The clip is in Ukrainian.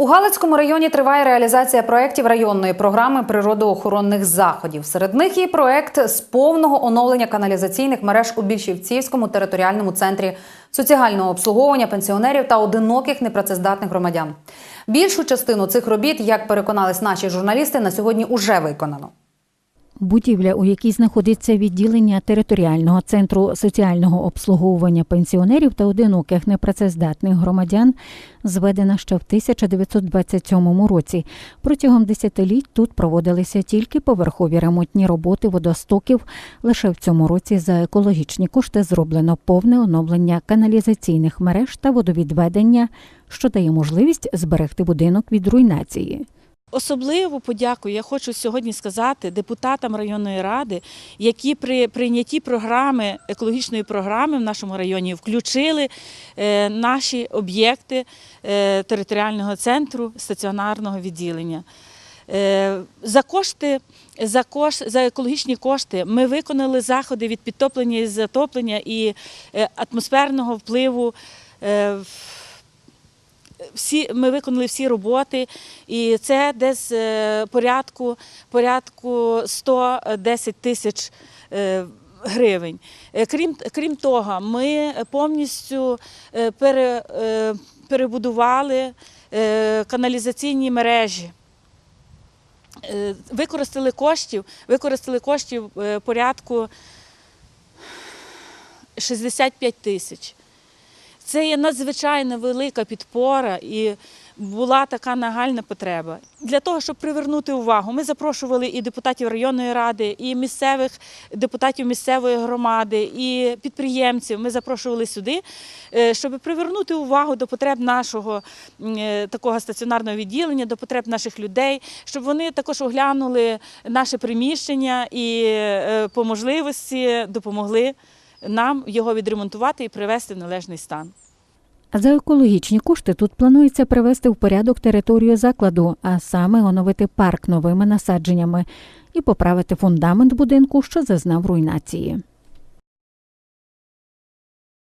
У Галицькому районі триває реалізація проєктів районної програми природоохоронних заходів. Серед них є проєкт з повного оновлення каналізаційних мереж у Більшівцівському територіальному центрі соціального обслуговування пенсіонерів та одиноких непрацездатних громадян. Більшу частину цих робіт, як переконались наші журналісти, на сьогодні уже виконано. Будівля, у якій знаходиться відділення територіального центру соціального обслуговування пенсіонерів та одиноких непрацездатних громадян, зведена ще в 1927 році. Протягом десятиліть тут проводилися тільки поверхові ремонтні роботи водостоків. Лише в цьому році за екологічні кошти зроблено повне оновлення каналізаційних мереж та водовідведення, що дає можливість зберегти будинок від руйнації. Особливу подяку я хочу сьогодні сказати депутатам районної ради, які при прийнятті програми екологічної програми в нашому районі включили е, наші об'єкти е, територіального центру стаціонарного відділення. Е, За кошти, за кош, за екологічні кошти ми виконали заходи від підтоплення і затоплення і атмосферного впливу. Всі ми виконали всі роботи, і це десь е, порядку, порядку 110 тисяч е, гривень. Е, Крім, крім того, ми повністю пере, перебудували каналізаційні мережі. Використали коштів, використали коштів порядку 65 тисяч. Це є надзвичайно велика підпора і була така нагальна потреба. Для того, щоб привернути увагу, ми запрошували і депутатів районної ради, і місцевих депутатів місцевої громади, і підприємців. Ми запрошували сюди, е, щоб привернути увагу до потреб нашого е, такого стаціонарного відділення, до потреб наших людей, щоб вони також оглянули наше приміщення і е, по можливості допомогли нам його відремонтувати і привести в належний стан. За екологічні кошти тут планується привести в порядок територію закладу, а саме оновити парк новими насадженнями і поправити фундамент будинку, що зазнав руйнації.